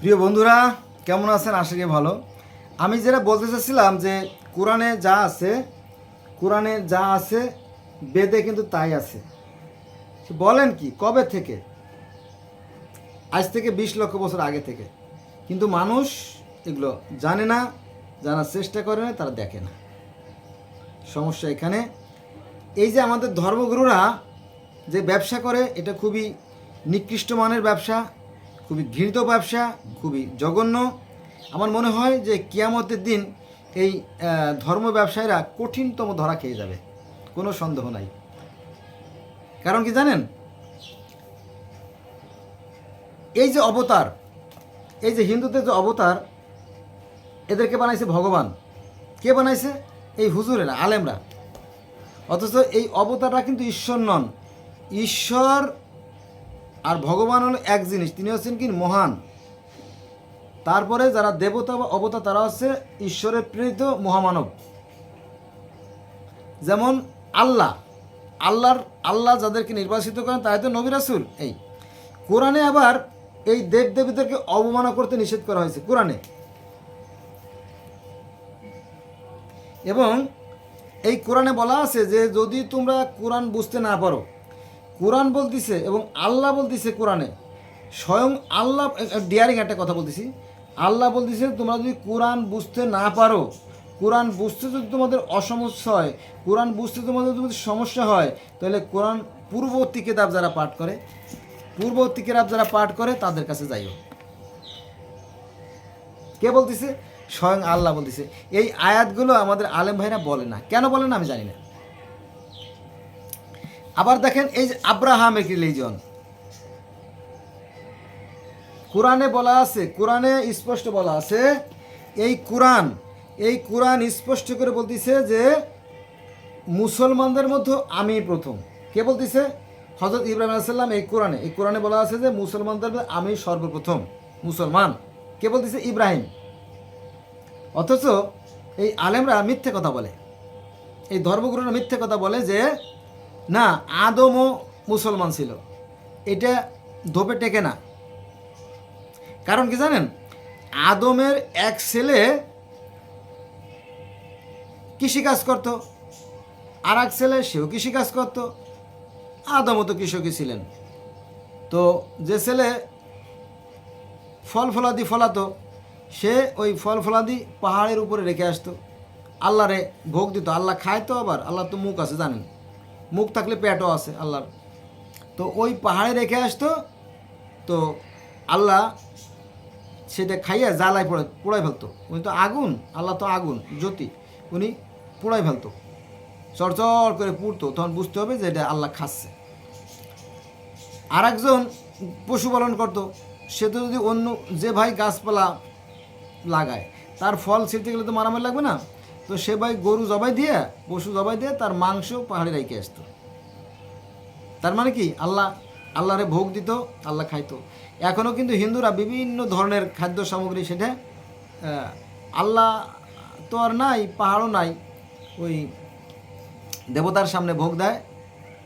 প্রিয় বন্ধুরা, কেমন আছেন? আশা করি ভালো। আমি যেটা বলতে চাচ্ছিলাম যে, কোরআনে যা আছে, কোরআনে যা আছে, বেদে কিন্তু তাই আছে। বলেন কি, কবে থেকে? আজ থেকে বিশ লক্ষ বছর আগে থেকে। কিন্তু মানুষ এগুলো জানে না, জানার চেষ্টা করে না, তারা দেখে না। সমস্যা এখানে। এই যে আমাদের ধর্মগুরুরা যে ব্যবসা করে, এটা খুবই নিকৃষ্ট মানের ব্যবসা। খুবই ঘৃণিত ব্যবসা, খুবই জঘন্য। আমার মনে হয় যে কিয়ামতের দিন এই ধর্ম ব্যবসায়ীরা কঠিনতম ধরা খেয়ে যাবে। কোনো সন্দেহ নাই। কারণ কি জানেন? এই যে অবতার, এই যে হিন্দুদের যে অবতার, এদেরকে বানাইছে ভগবান। কে বানাইছে? এই হুজুরেরা, আলেমরা। অথচ এই অবতাররা কিন্তু ঈশ্বর নন। ঈশ্বর আর ভগবান হলো এক জিনিস, তিনি হচ্ছেন কি মহান। তারপরে যারা দেবতা বা অবতার তারা হচ্ছে ঈশ্বরের প্রেরিত মহামানব। যেমন আল্লাহ, আল্লাহর, আল্লাহ যাদেরকে নির্বাচিত করেন, তাই তো নবী রাসূল? এই। কোরআনে আবার এই দেব দেবীদেরকে অবমাননা করতে নিষেধ করা হয়েছে, কোরআনে। এবং এই কোরআনে বলা আছে যে, যদি তোমরা কোরআন বুঝতে না পারো কোরআন বলতিছে এবং আল্লাহ বলতিছে কোরআনে। স্বয়ং আল্লাহ ডিয়ারিং একটা কথা বলতেছি। আল্লাহ বলতেছে, তোমরা যদি কোরআন বুঝতে না পারো, কোরআন বুঝতে যদি তোমাদের অসমস্যা হয়, কোরআন বুঝতে তোমাদের যদি সমস্যা হয়, তাহলে কোরআন পূর্ববর্তী কেতাব যারা পাঠ করে, পূর্ববর্তী কেতাব যারা পাঠ করে, তাদের কাছে যাইও। কে বলতেছে? স্বয়ং আল্লাহ বলতেছে। এই আয়াতগুলো আমাদের আলেম ভাইরা বলে না। কেন বলে না আমি জানি না। আবার দেখেন এই যে আব্রাহামিক রিলিজন কোরআনে বলা আছে, কোরআনে স্পষ্ট বলা আছে, এই কোরআন এই কোরআন স্পষ্ট করে বলতেছে যে মুসলমানদের মধ্যে আমি প্রথম। কে বলতেছে? হজরত ইব্রাহিম আলাইসাল্লাম এই কোরআনে। এই কোরআনে বলা আছে যে মুসলমানদের আমি সর্বপ্রথম মুসলমান। কে বলতেছে? ইব্রাহিম। অথচ এই আলেমরা মিথ্যে কথা বলে। এই ধর্মগুরুরা মিথ্যে কথা বলে যে না, আদমও মুসলমান ছিল। এটা ধোপে টেকে না। কারণ কি জানেন? আদমের এক ছেলে কৃষিকাজ করত। আর এক ছেলে সেও কৃষিকাজ করত। আদমও তো কৃষকই ছিলেন। তো যে ছেলে ফল ফলাদি ফলাতো, সে ওই ফল ফলাদি পাহাড়ের উপরে রেখে আসতো। আল্লাহরে ভোগ দিত, আল্লাহ খায় তো আবার, আল্লাহ তো মুখ আছে জানেন। মুখ থাকলে পেটও আছে আল্লাহর। তো ওই পাহাড়ে রেখে আসতো, তো আল্লাহ সেটা খাইয়া জ্বালায় পড়ে পোড়াই ফেলতো। উনি তো আগুন, আল্লাহ তো আগুন, জ্যোতি, উনি পোড়াই ফেলতো। চড়চড় করে পুড়তো, তখন বুঝতে হবে যে এটা আল্লাহ খাচ্ছে। আর একজন পশুপালন করতো, সে তো যদি অন্য যে ভাই গাছপালা লাগায়, তার ফল ছিঁড়তে গেলে তো মারামারি লাগবে না? তো সে ভাই গরু জবাই দিয়ে, পশু জবাই দিয়ে তার মাংস পাহাড়ে রেখে আসতো। তার মানে কি? আল্লাহ, আল্লাহরে ভোগ দিত, আল্লাহ খাইতো। এখনও কিন্তু হিন্দুরা বিভিন্ন ধরনের খাদ্য সামগ্রী সেটা আল্লাহ তো আর নাই, পাহাড়ও নাই, ওই দেবতার সামনে ভোগ দেয়।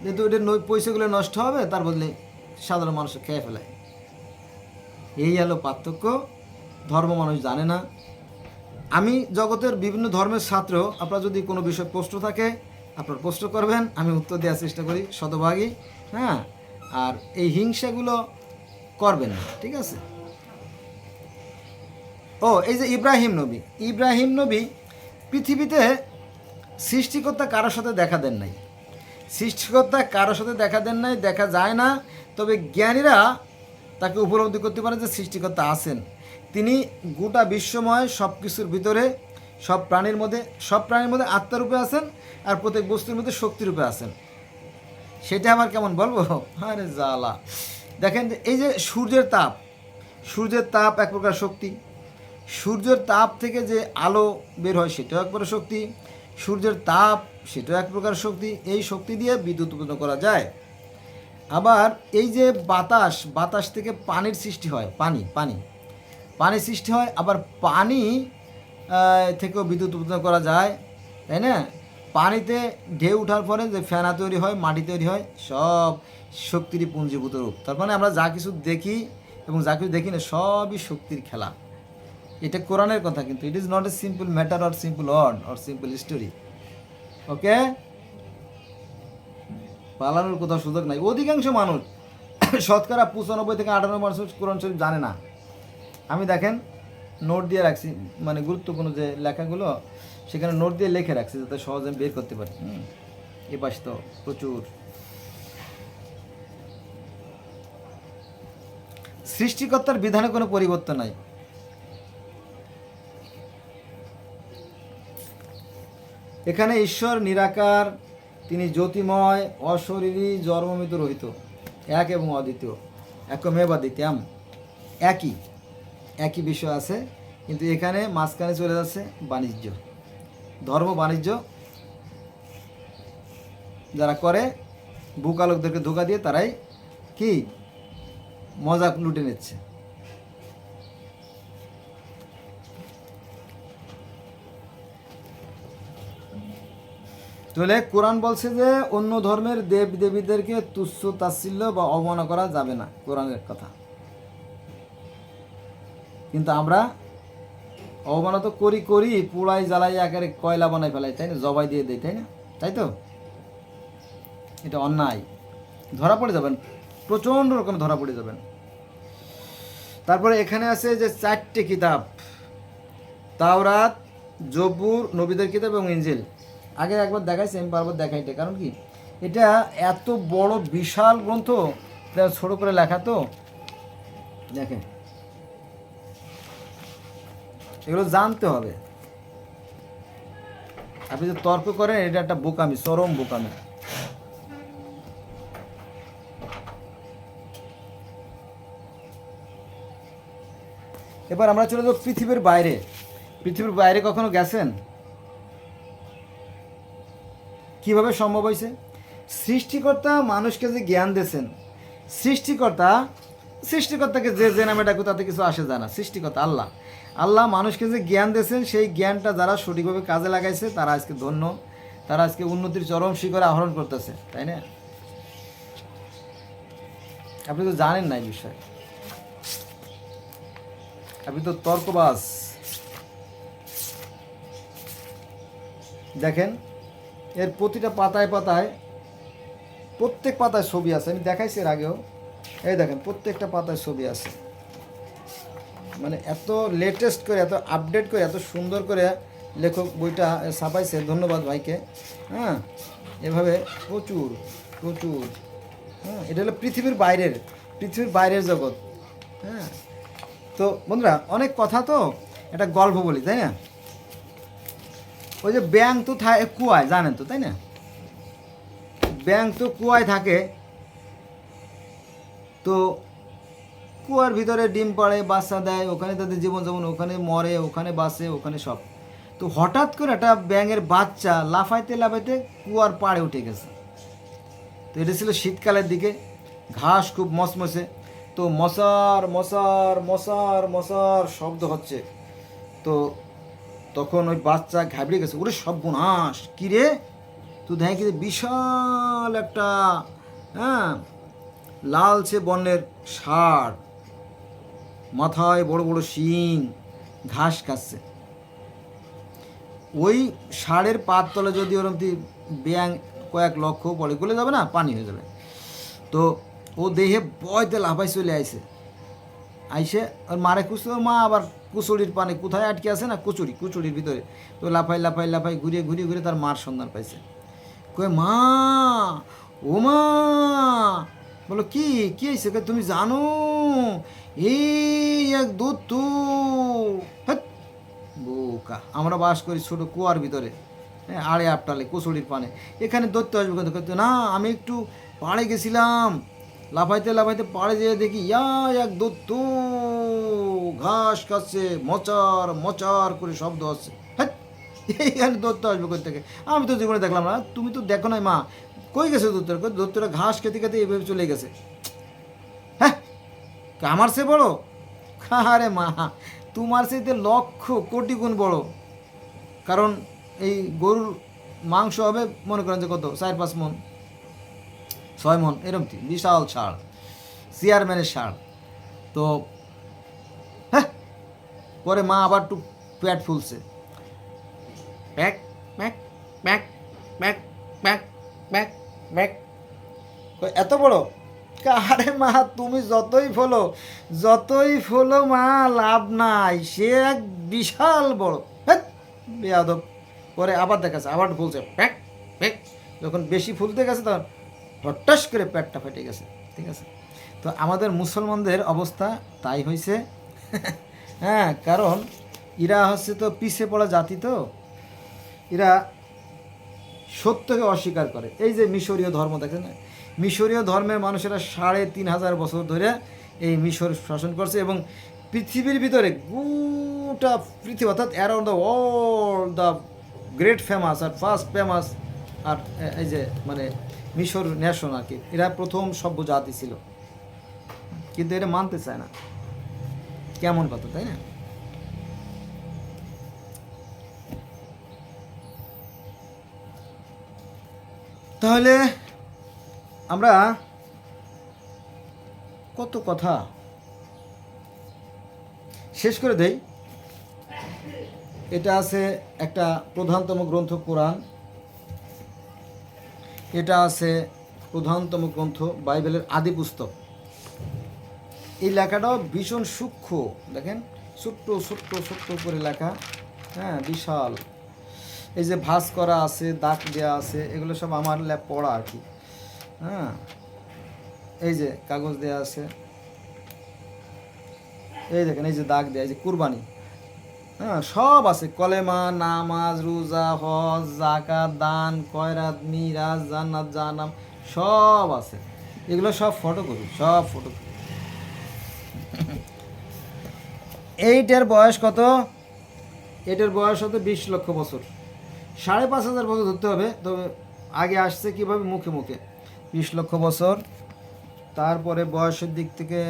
যেহেতু ন- পয়সাগুলো নষ্ট হবে, তার বদলে সাধারণ মানুষ খেয়ে ফেলায় এই হলো পার্থক্য। ধর্ম মানুষ জানে না। আমি জগতের বিভিন্ন ধর্মের ছাত্র, আপনার যদি কোনো বিষয়ে প্রশ্ন থাকে, আপনার প্রশ্ন করবেন, আমি উত্তর দেওয়ার চেষ্টা করি, শতভাগই হ্যাঁ? আর এই হিংসাগুলো করবেন না, ঠিক আছে? ও, এই যে ইব্রাহিম নবী ইব্রাহিম নবী পৃথিবীতে সৃষ্টিকর্তা কারোর সাথে দেখা দেন নাই। সৃষ্টিকর্তা কারোর সাথে দেখা দেন নাই, দেখা যায় না, তবে জ্ঞানীরা তাকে উপলব্ধি করতে পারে যে সৃষ্টিকর্তা আছেন। তিনি গোটা বিশ্বময় সব কিছুর ভিতরে সব প্রাণীর মধ্যে, সব প্রাণীর মধ্যে আত্মারূপে আছেন আর প্রত্যেক বস্তুর মধ্যে শক্তিরূপে আছেন। সেটা আবার কেমন বলব? আরে জ্বালা। দেখেন এই যে সূর্যের তাপ সূর্যের তাপ এক প্রকার শক্তি। সূর্যের তাপ থেকে যে আলো বের হয় সেটাও এক প্রকার শক্তি। সূর্যের তাপ সেটাও এক প্রকার শক্তি। এই শক্তি দিয়ে বিদ্যুৎ উৎপন্ন করা যায়। আবার এই যে বাতাস বাতাস থেকে পানির সৃষ্টি হয়, পানি পানি। পানি সৃষ্টি হয়, আবার পানি থেকেও বিদ্যুৎ উৎপাদন করা যায়, তাই না? পানিতে ঢেউ ওঠার পরে যে ফেনা তৈরি হয়, মাটি তৈরি হয়, সব শক্তিরই পুঞ্জীভূত রূপ। তার মানে আমরা যা কিছু দেখি এবং যা কিছু দেখি না, সবই শক্তির খেলা। এটা কোরআনের কথা, কিন্তু it is not a simple matter or simple word or simple story okay পালানোর কোথাও সুযোগ নাই। অধিকাংশ মানুষ, শতকরা পঁচানব্বই থেকে আটানব্বই মানুষ কোরআন শরীফ জানে না। আমি দেখেন নোট দিয়ে রাখছি মানে গুরুত্বপূর্ণ যে লেখাগুলো, সেখানে নোট দিয়ে লিখে রাখছি যাতে সহজে বের করতে পারি। এ পাশে তো প্রচুর। সৃষ্টিকর্তার বিধানে কোনো পরিবর্তন নাই। এখানে ঈশ্বর নিরাকার, তিনি জ্যোতিময়, অশরীরী, জন্মমিত রহিত, এক এবং অদ্বিতীয় একমেবা দ্বিতীয়াম একই। একই বিষয় আছে, কিন্তু এখানে মাঝখানে চলে যাচ্ছে বাণিজ্য। ধর্ম বাণিজ্য, যারা করে বুকালোকদেরকে ধোকা দিয়ে তারাই কি? মজা লুটে নিচ্ছে। তাহলে কোরআন বলছে যে, অন্য ধর্মের দেব দেবীদেরকে তুচ্ছ তাচ্ছিল্য বা অবমাননা করা যাবে না, কোরআনের কথা। কিন্তু আমরা অবমাননা তো করি করি, পোড়াই জ্বালাই আকারে কয়লা বানাই ফেলাই, তাই না? জবাই দিয়ে দেয় তাই না? তাই তো? এটা অন্যায়। ধরা পড়ে যাবেন, প্রচণ্ড রকম ধরা পড়ে যাবেন। তারপরে এখানে আছে যে চারটে কিতাব। তাওরাত, জব্বুর, নবীদের কিতাব এবং ইঞ্জিল আগে একবার দেখাইছি, আমি বারবার দেখাইতে কারণ কি? এটা এত বড় বিশাল গ্রন্থ এটা ছোট করে লেখা তো। দেখেন। এগুলো জানতে হবে। আপনি যে তর্ক করেন, এটা একটা বোকামি, চরম বোকামি। এবার আমরা চলে যাব পৃথিবীর বাইরে। পৃথিবীর বাইরে কখনো গেছেন? কীভাবে সম্ভব হয়েছে? সৃষ্টিকর্তা মানুষকে যে জ্ঞান দিয়েছেন, সৃষ্টিকর্তা সৃষ্টিকর্তাকে যে যে নামে ডাকো, তাতে কিছু আসে যায় না। সৃষ্টিকর্তা, আল্লাহ। আল্লাহ মানুষকে যে জ্ঞান দিয়েছেন, সেই জ্ঞানটা যারা সঠিকভাবে কাজে লাগাইছে, তারা আজকে ধন্য। তারা আজকে উন্নতির চরম শিখরে আহরণ করতেছে, তাই না? আপনি তো জানেন না এই বিষয়ে। আপনি তো তর্কবাস দেখেন, এর প্রতিটা পাতায় পাতায়, প্রত্যেক পাতায় ছবি আছে। আমি দেখাইছি এর আগেও। এই দেখেন, প্রত্যেকটা পাতায় ছবি আছে। মানে এত লেটেস্ট করে, এত আপডেট করে, এত সুন্দর করে লেখক বইটা ছাপাইছে। ধন্যবাদ ভাইকে। হ্যাঁ এভাবে প্রচুর প্রচুর। হ্যাঁ এটা হলো পৃথিবীর বাইরের পৃথিবীর বাইরের জগৎ। হ্যাঁ তো বন্ধুরা, অনেক কথা তো, একটা গল্প বলি, তাই না? ওই যে ব্যাং তো থাকে কুয়ায়, জানেন তো, তাই না? ব্যাং তো কুয়ায় থাকে তো কুয়ার ভিতরে ডিম পাড়ে বাচ্চা দেয়, ওখানে তাদের জীবনযাপন, ওখানে মরে, ওখানে বাসে, ওখানে সব। তো হঠাৎ করে একটা ব্যাঙের বাচ্চা লাফাইতে লাফাইতে কুয়ার পাড়ে উঠে গেছে। তো এটা ছিল শীতকালের দিকে, ঘাস খুব মসমসে। তো মশার মশার মশার মশার শব্দ হচ্ছে। তো তখন ওই বাচ্চা ঘাবড়ে গেছে, ওরে সর্বনাশ, কী রে? তো দেখে বিশাল একটা হ্যাঁ লালচে বর্ণের ষাঁড়, মাথায় বড় বড় শিং, ঘাস খাচ্ছে ওই ষাঁড়ের পাত তলে যদি ওরম ব্যাং কয়েক লক্ষ পরে গলে যাবে না? পানি হয়ে যাবে। তো ও দেহে বয়তে লাফাই চলে আইছে। আইসে ওর মারে কুচু ওর মা আবার কুচুরির পানে কোথায় আটকে আছে না? কুচুরি কুচুরির ভিতরে। তো লাফাই লাফাই লাফাই ঘুরিয়ে ঘুরিয়ে ঘুরে তার মার সন্ধান পাইছে। কয়ে, মা, ও মা বলো, কি কি হয়েছে? তুমি জানো? এই এক দূত বোকা। আমরা বাস করি ছোট কুয়ার ভিতরে। হ্যাঁ আড়ে আপটালে কুচুরির পানে। এখানে দৈত্য আসবে কিন্তু না, আমি একটু পাড়ে গেছিলাম। লাফাইতে লাফাইতে পাড়ে যেয়ে দেখি, ইয়া, এক দৈত্য ঘাস খাচ্ছে, মচার মচার করে শব্দ হচ্ছে। এইখানে দৈত্য আসবে কোথা থেকে আমি তো জীবনে দেখলাম না। তুমি তো দেখো নাই, মা। কই গেছে দৈত্যরা কই দৈত্যরা ঘাস খেতে খেতে এভাবে চলে গেছে। হ্যাঁ আমার সে বড়? আরে মা, তোমার সাথে লক্ষ কোটি গুণ বড়। কারণ এই গরুর মাংস হবে, মনে করেন যে কত? চার, পাঁচ মন। ছয় মন এরকম বিশাল ছাড় চেয়ারম্যানের সার তো হ্যাঁ পরে মা আবার একটু প্যাট ফুলছে। প্যাক প্যাক প্যাক প্যাক প্যাক প্যাক। কই, এত বড়? আরে মা তুমি যতই ফলো যতই ফলো মা লাভ নাই। সে এক বিশাল বড়। হ্যাঁ বেয়াদব। পরে আবার দেখাচ্ছে আবার ফুলছে। প্যাক প্যাক যখন বেশি ফুলতে গেছে তখন হঠাৎ করে পেটটা ফেটে গেছে। ঠিক আছে? তো আমাদের মুসলমানদের অবস্থা তাই হয়েছে হ্যাঁ কারণ এরা হচ্ছে তো পিছিয়ে পড়া জাতি তো। এরা সত্যকে অস্বীকার করে। এই যে মিশরীয় ধর্ম, দেখেন না? মিশরীয় ধর্মের মানুষেরা সাড়ে তিন হাজার বছর ধরে এই মিশর শাসন করছে এবং পৃথিবীর ভিতরে গোটা পৃথিবী, অর্থাৎ around the all the great famous R first famous আর এই যে মানে মিশর ন্যাশন আর কি, এরা প্রথম সভ্য জাতি ছিল। কিন্তু এটা মানতে চায় না। কেমন কথা, তাই না? তাহলে আমরা কত কথা শেষ করে দেই। এটা আছে একটা প্রধানতম গ্রন্থ কোরআন। এটা আছে প্রধানতম গ্রন্থ বাইবেলের আদি পুস্তক। এই লেখাটাও ভীষণ সূক্ষ্ম, দেখেন? ছোট্ট ছোট্ট ছোট্ট করে লেখা। হ্যাঁ বিশাল। এই যে ভাঁজ করা আছে, দাগ দেওয়া আছে, এগুলো সব আমার ল্যাব পড়া আর কি। হ্যাঁ? এই যে কাগজ দেওয়া আছে। এই দেখেন, এই যে দাগ দেওয়া এই যে কুরবানি। হ্যাঁ সব আছে। কলেমা, নামাজ, রোজা, হজ জাকাত দান কয়রাত মিরাজ, জান্নাত জানাম সব আছে। এগুলো সব ফটো করি সব ফটো করি এইটার বয়স কত? এটার বয়স হতো বিশ লক্ষ বছর। সাড়ে পাঁচ হাজার বছর ধরতে হবে, তবে আগে আসছে কীভাবে? মুখে মুখে। বিশ লক্ষ বছর। তারপরে বয়সের দিক থেকে,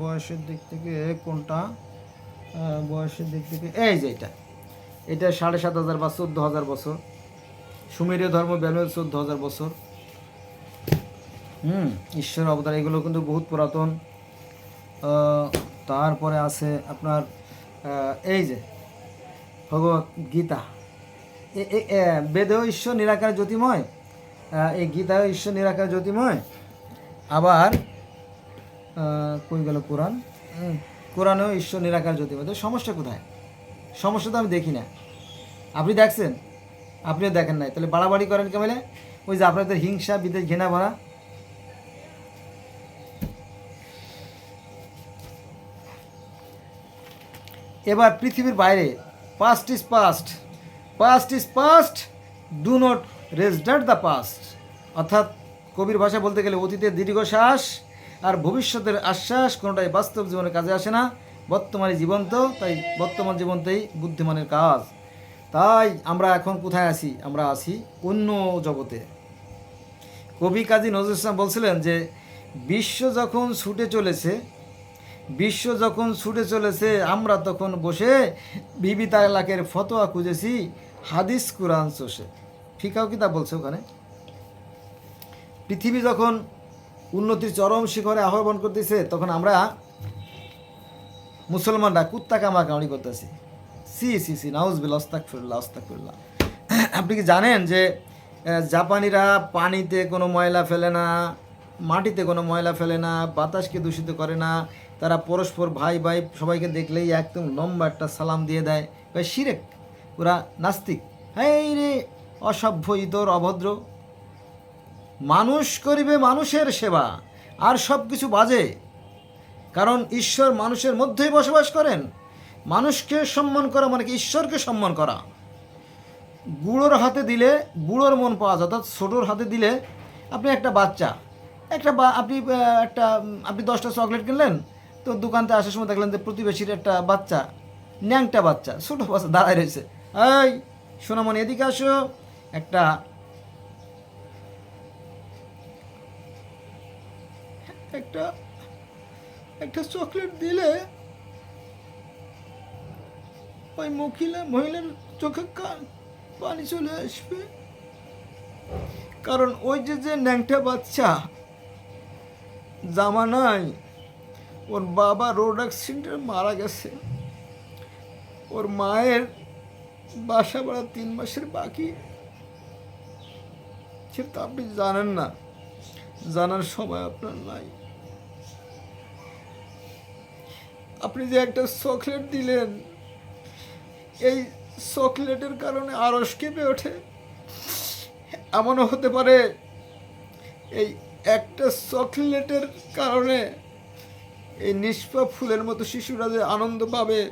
বয়সের দিক থেকে কোনটা? বয়সের দিক থেকে, এই যে এটা। এটা সাড়ে সাত হাজার বা চোদ্দ হাজার বছর। সুমেরীয় ধর্ম ব্যানুয়েল চোদ্দ হাজার বছর। হুম ঈশ্বর অবতার, এগুলো কিন্তু বহুত পুরাতন। তারপরে আছে আপনার এই যে ভগবত গীতা। বেদেও ঈশ্বর নিরাকার জ্যোতিময় এই গীতাও ঈশ্বর নিরাকার জ্যোতিময়। আবার কই গেল কোরআন? কোরআনেও ঈশ্বর নিরাকার জ্যোতিময়। তো সমস্যা কোথায়? সমস্যা তো আমি দেখি না। আপনি দেখছেন? আপনিও দেখেন নাই। তাহলে বাড়াবাড়ি করেন কেমন ওই যে আপনাদের হিংসা, বিদেশ ঘৃণা ভরা। এবার পৃথিবীর বাইরে past is past past is past do not রেজডার the past অর্থাৎ কবির ভাষা বলতে গেলে অতীতের দীর্ঘশ্বাস আর ভবিষ্যতের আশ্বাস কোনোটাই বাস্তব জীবনে কাজে আসে না। বর্তমানে জীবন্ত, তাই বর্তমান জীবনতেই বুদ্ধিমানের কাজ। তাই আমরা এখন কোথায় আছি? আমরা আছি অন্য জগতে। কবি কাজী নজরুল ইসলাম বলছিলেন যে, বিশ্ব যখন ছুটে চলেছে, বিশ্ব যখন ছুটে চলেছে, আমরা তখন বসে বিবি তালাকের ফতোয়া খুঁজেছি হাদিস কোরআন চষে ফিকাও কিতাব বলছে ওখানে। পৃথিবী যখন উন্নতির চরম শিখরে আহ্বান করতেছে, তখন আমরা মুসলমানরা কুত্তা কামা কামড়ি করতেছি। সি সি সি নাউজবিল অস্তাক ফিরুল্লাহ অস্তাক ফিরুল্লাহ আপনি কি জানেন যে জাপানিরা পানিতে কোনো ময়লা ফেলে না, মাটিতে কোনো ময়লা ফেলে না, বাতাসকে দূষিত করে না, তারা পরস্পর ভাই ভাই সবাইকে দেখলেই একদম লম্বা একটা সালাম দিয়ে দেয়। ভাই, শিরেক। ওরা নাস্তিক। হ্যাঁ রে, অসভ্য ইতর, অভদ্র। মানুষ করিবে মানুষের সেবা, আর সব কিছু বাজে। কারণ ঈশ্বর মানুষের মধ্যেই বসবাস করেন। মানুষকে সম্মান করা মানে কি? ঈশ্বরকে সম্মান করা। বুড়োর হাতে দিলে বুড়োর মন পাওয়া যায়, অর্থাৎ ছোটোর হাতে দিলে আপনি একটা বাচ্চা, একটা বা, আপনি একটা, আপনি দশটা চকলেট কিনলেন, তো দোকানতে আসার সময় দেখলেন যে প্রতিবেশীর একটা বাচ্চা, ন্যাংটা বাচ্চা, ছোটো বাচ্চা দাঁড়ায় রয়েছে। এই, সোনামণি, এদিকে আসো। একটা একটা একটা চকলেট দিলে ওই মহিলা মহিলার চোখে কান পানি চলে আসবে। কারণ ওই যে যে ন্যাংটা বাচ্চা জামা নাই ওর বাবা রোড অ্যাক্সিডেন্টে মারা গেছে। ওর মায়ের বাসা ভাড়া তিন মাসের বাকি। সেটা আপনি জানেন না। জানার সময় আপনার নাই। আপনি যে একটা চকলেট দিলেন, এই চকলেটের কারণে আরস কেঁপে ওঠে। এমনও হতে পারে এই একটা চকলেটের কারণে এই নিষ্পাপ ফুলের মতো শিশুরা যে আনন্দ পাবে।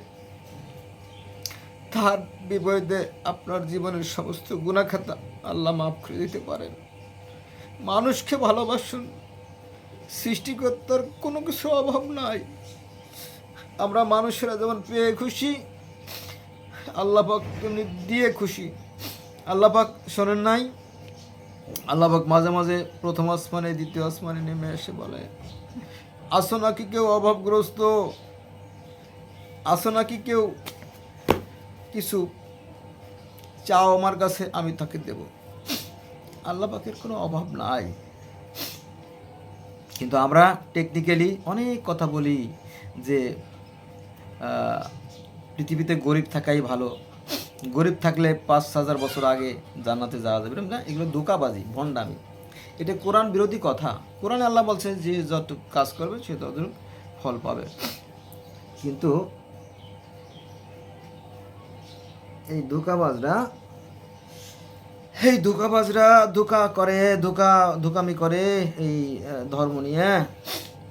তার বিপরীতে আপনার জীবনের সমস্ত গুণাখাতা আল্লাহ মাফ করে দিতে পারেন। মানুষকে ভালোবাসুন। সৃষ্টিকর্তার কোনো কিছু অভাব নাই। আমরা মানুষেরা যেমন পেয়ে খুশি, আল্লাহ পাক দিয়ে খুশি। আল্লাহ পাক শোনেন নাই? আল্লাহ পাক মাঝে মাঝে প্রথম আসমানে, দ্বিতীয় আসমানে নেমে এসে বলে, আসো নাকি কেউ অভাবগ্রস্ত? আসো নাকি কেউ কিছু চাও আমার কাছে, আমি তাকে দেব। আল্লাহ পাকের কোনো অভাব নাই। কিন্তু আমরা টেকনিক্যালি অনেক কথা বলি যে পৃথিবীতে গরিব থাকাই ভালো। গরিব থাকলে পাঁচ হাজার বছর আগে জান্নাতে যাওয়া যাবে। না, এগুলো ধোকাবাজি, ভণ্ডামি। এটা কোরআন বিরোধী কথা। কোরআনে আল্লাহ বলছে যে যত কাজ করবে সে তত ফল পাবে। কিন্তু এই ধোকাবাজরা এই ধোকাবাজরা ধোকা করে, ধোকা, ধোকামি করে এই ধর্ম নিয়ে।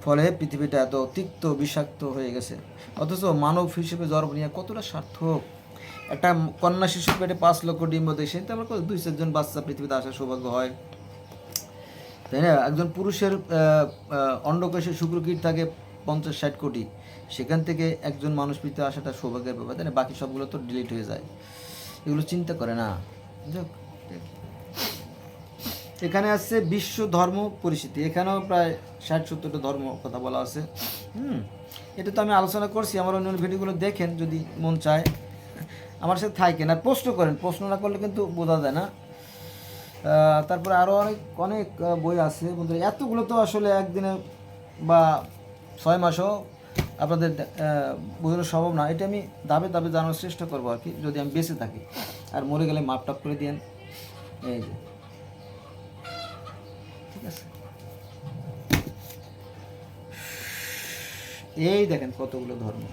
ফলে পৃথিবীটা এত তিক্ত, বিষাক্ত হয়ে গেছে। অথচ মানব হিসেবে ধর্ম নিয়ে কতটা সার্থক। একটা কন্যা শিশুর পেটে পাঁচ লক্ষ ডিম্ব দেয় সেটা আমরা দুই চারজন বাচ্চা পৃথিবীতে আসার সৌভাগ্য হয়। তাই না? একজন পুরুষের অন্ডকোষে শুক্রকীট থাকে পঞ্চাশ ষাট কোটি। সেখান থেকে একজন মানুষ পৃথিবীতে আসাটা সৌভাগ্যের ব্যাপার, তাই বাকি সবগুলো তো ডিলিট হয়ে যায়। এগুলো চিন্তা করে না। এখানে আছে বিশ্ব ধর্ম পরিস্থিতি এখানেও প্রায় ষাট, সত্তরটা ধর্ম কথা বলা আছে। হুম, এটা তো আমি আলোচনা করছি। আমার অন্য ভিডিওগুলো দেখেন যদি মন চায়। আমার সাথে থাকেন। আর প্রশ্ন করেন। প্রশ্ন না করলে কিন্তু বোঝা যায় না। তারপরে আরও অনেক অনেক বই আছে। বন্ধুরা, এতগুলো তো আসলে একদিনে বা ছয় মাসও আপনাদের বোঝানো সম্ভব না। এটা আমি দাবে দাবে জানার চেষ্টা করব আর কি, যদি আমি বেঁচে থাকি। আর মরে গেলে মাপ টাপ করে দিন এই যে। ঠিক আছে? এই দেখেন কতগুলো ধর্ম।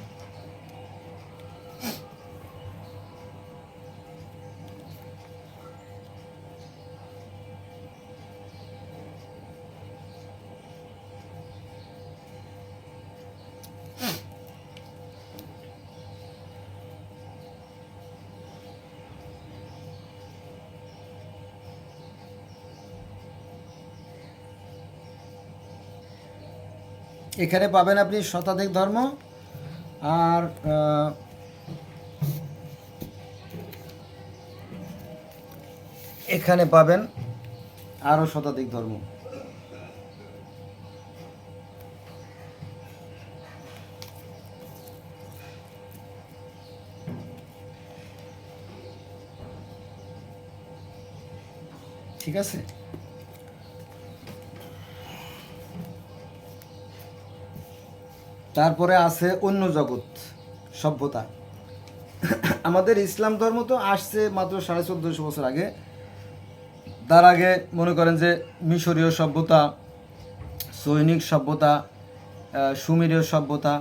এখানে পাবেন আপনি শতাধিক ধর্ম আর এখানে পাবেন আরও শতাধিক ধর্ম। ঠিক আছে? তারপরে আছে অন্য জগৎ, সভ্যতা। আমাদের ইসলাম ধর্ম তো আসছে মাত্র সাড়ে চোদ্দোশো বছর আগে। তার আগে মনে করেন যে মিশরীয় সভ্যতা, সৈনিক সভ্যতা সুমেরীয় সভ্যতা,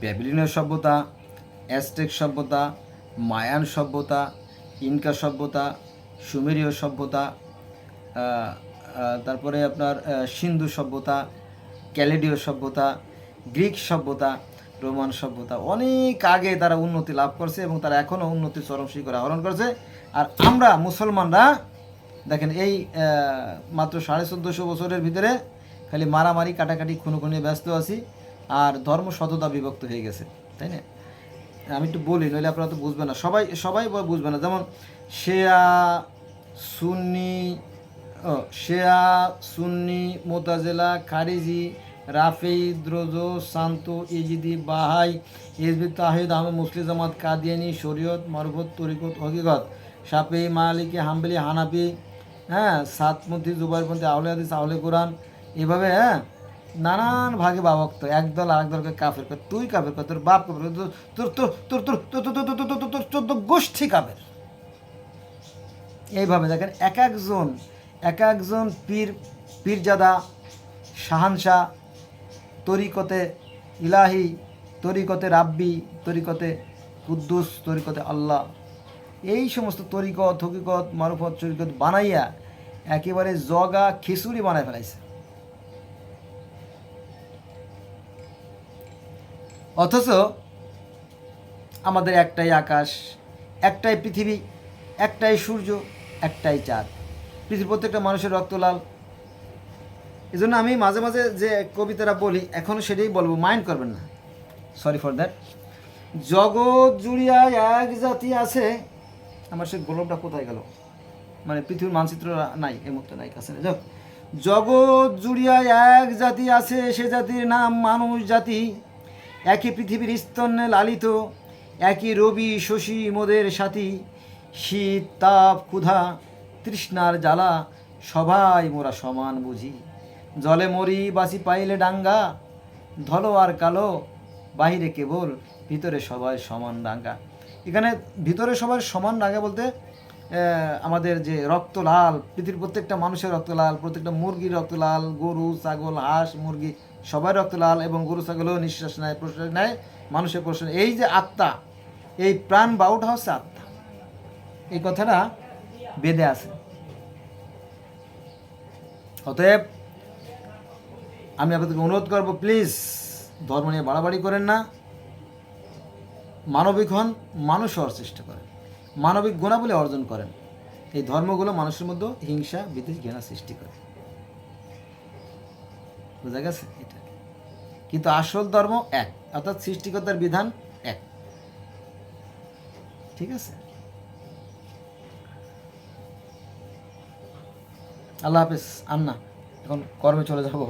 ব্যাবিলিনীয় সভ্যতা অ্যাস্টেক সভ্যতা, মায়ান সভ্যতা, ইনকা সভ্যতা, সুমেরীয় সভ্যতা তারপরে আপনার সিন্ধু সভ্যতা, ক্যালেডীয় সভ্যতা গ্রিক সভ্যতা, রোমান সভ্যতা অনেক আগে তারা উন্নতি লাভ করছে এবং তারা এখনও উন্নতির চরম শিখরে আহরণ করছে। আর আমরা মুসলমানরা, দেখেন এই মাত্র সাড়ে চোদ্দোশো বছরের ভিতরে খালি মারামারি, কাটাকাটি খুনোখুনি ব্যস্ত আছি আর ধর্ম সততা বিভক্ত হয়ে গেছে, তাই না? আমি একটু বলি, নইলে আপনারা তো বুঝবেন না। সবাই সবাই বুঝবে না। যেমন শেয়া, সুন্নি শেয়া, সুন্নি, মোতাজেলা, খারিজি রাফি দ্রোজ শান্ত ইজিদি বাহাই এসবি তাহিদ আহমেদ মুসলি জামাত কাদিয়ানি শরীয়ত মরফত তরিকত হকিকত সাপি মালিকি হাম্বলি হানাপি হ্যাঁ সাতমতি জুবাইরপন্থী আহলে আদিস আহলে কোরআন এভাবে হ্যাঁ নানান ভাগে বাবক্ত একদল আরেক দলকে কাফের কর তুই কাফের কর তোর বাপ কাপের তোর তোর তোর তোর তোর তোর চোদ্দ গোষ্ঠী কাপের এইভাবে দেখেন এক একজন এক একজন পীর পীরজাদা শাহানশাহ তরিকতে ইলাহি, তরিকতে রাব্বি, তরিকতে কুদ্দুস, তরিকতে আল্লাহ। এই সমস্ত তরিকত, হকিকত, মারুফত চরিকত বানাইয়া একেবারে জগা খিচুড়ি বানায় ফেলাইছে। অথচ আমাদের একটাই আকাশ, একটাই পৃথিবী, একটাই সূর্য, একটাই চাঁদ। পৃথিবীর প্রত্যেকটা মানুষের রক্ত লাল এই জন্য আমি মাঝে মাঝে যে কবিতাটা বলি এখনও সেটাই বলব মাইন্ড করবেন না। সরি ফর দ্যাট জগৎ জুড়িয়া এক জাতি আছে। আমার সে গোলকটা কোথায় গেল? মানে পৃথিবীর মানচিত্র নাই, এই মুহূর্তে নাই, কাছে। যাক, জগৎ জুড়িয়া এক জাতি আছে, সে জাতির নাম মানুষ জাতি। একই পৃথিবীর স্তন্যে লালিত, একই রবি শশী মোদের সাথী। শীত তাপ ক্ষুধা, তৃষ্ণার জ্বালা, সবাই মোরা সমান বুঝি। জলে মরি বাসি পাইলে ডাঙ্গা, ধলো আর কালো, বাহিরে কেবল, ভিতরে সবাই সমান ডাঙ্গা এখানে ভিতরে সবাই সমান ডাঙ্গা বলতে আমাদের যে রক্ত লাল পৃথিবীর প্রত্যেকটা মানুষের রক্ত লাল প্রত্যেকটা মুরগির রক্ত লাল গরু, ছাগল, হাঁস, মুরগি, সবাই রক্ত লাল এবং গরু, ছাগলও নিঃশ্বাস নেয়, প্রশ্বাস নেয়, মানুষের প্রশ্ন, এই যে আত্মা, এই প্রাণ বাউটা হচ্ছে আত্মা। এই কথাটা বেদে আছে। অতএব আমি আপনাদেরকে অনুরোধ করব প্লিজ ধর্ম নিয়ে বাড়াবাড়ি করেন না। মানবিক হন, মানুষ হওয়ার চেষ্টা করেন। মানবিক গুণাবলী অর্জন করেন। এই ধর্মগুলো মানুষের মধ্যে হিংসা, বিদ্বেষ, ঘৃণা সৃষ্টি করে। বোঝা গেছে এটা? কিন্তু আসল ধর্ম এক, অর্থাৎ সৃষ্টিকর্তার বিধান এক। ঠিক আছে? আল্লাহ হাফেজ, আন্না, এখন কর্মে চলে যাব।